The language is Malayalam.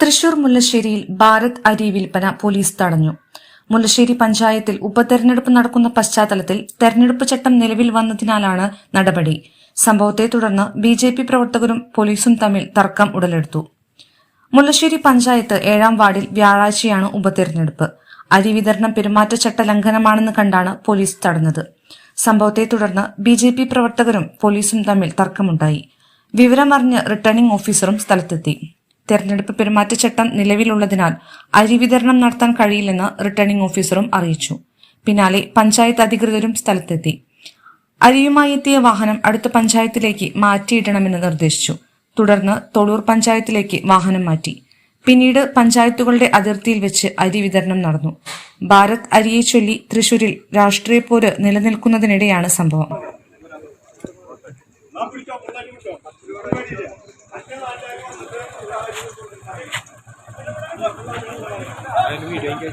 തൃശൂർ മുല്ലശ്ശേരിയിൽ ഭാരത് അരി വിൽപ്പന പോലീസ് തടഞ്ഞു. മുല്ലശ്ശേരി പഞ്ചായത്തിൽ ഉപതെരഞ്ഞെടുപ്പ് നടക്കുന്ന പശ്ചാത്തലത്തിൽ തെരഞ്ഞെടുപ്പ് ചട്ടം നിലവിൽ വന്നതിനാലാണ് നടപടി. സംഭവത്തെ തുടർന്ന് ബി ജെ പി പ്രവർത്തകരും പോലീസും തമ്മിൽ തർക്കം ഉടലെടുത്തു. മുല്ലശ്ശേരി പഞ്ചായത്ത് ഏഴാം വാർഡിൽ വ്യാഴാഴ്ചയാണ് ഉപതെരഞ്ഞെടുപ്പ്. അരി വിതരണം പെരുമാറ്റച്ചട്ട ലംഘനമാണെന്ന് കണ്ടാണ് പോലീസ് തടഞ്ഞത്. സംഭവത്തെ തുടർന്ന് ബി ജെ പി പ്രവർത്തകരും പോലീസും തമ്മിൽ തർക്കമുണ്ടായി. വിവരമറിഞ്ഞ് റിട്ടേണിംഗ് ഓഫീസറും സ്ഥലത്തെത്തി. തെരഞ്ഞെടുപ്പ് പെരുമാറ്റച്ചട്ടം നിലവിലുള്ളതിനാൽ അരി വിതരണം നടത്താൻ കഴിയില്ലെന്ന് റിട്ടേണിംഗ് ഓഫീസറും അറിയിച്ചു. പിന്നാലെ പഞ്ചായത്ത് അധികൃതരും സ്ഥലത്തെത്തി. അരിയുമായി എത്തിയ വാഹനം അടുത്ത പഞ്ചായത്തിലേക്ക് മാറ്റിയിടണമെന്ന് നിർദ്ദേശിച്ചു. തുടർന്ന് തൊളൂർ പഞ്ചായത്തിലേക്ക് വാഹനം മാറ്റി. പിന്നീട് പഞ്ചായത്തുകളുടെ അതിർത്തിയിൽ വെച്ച് അരി വിതരണം നടന്നു. ഭാരത് അരിയെ ചൊല്ലി തൃശൂരിൽ രാഷ്ട്രീയ പോര് നിലനിൽക്കുന്നതിനിടെയാണ് സംഭവം. video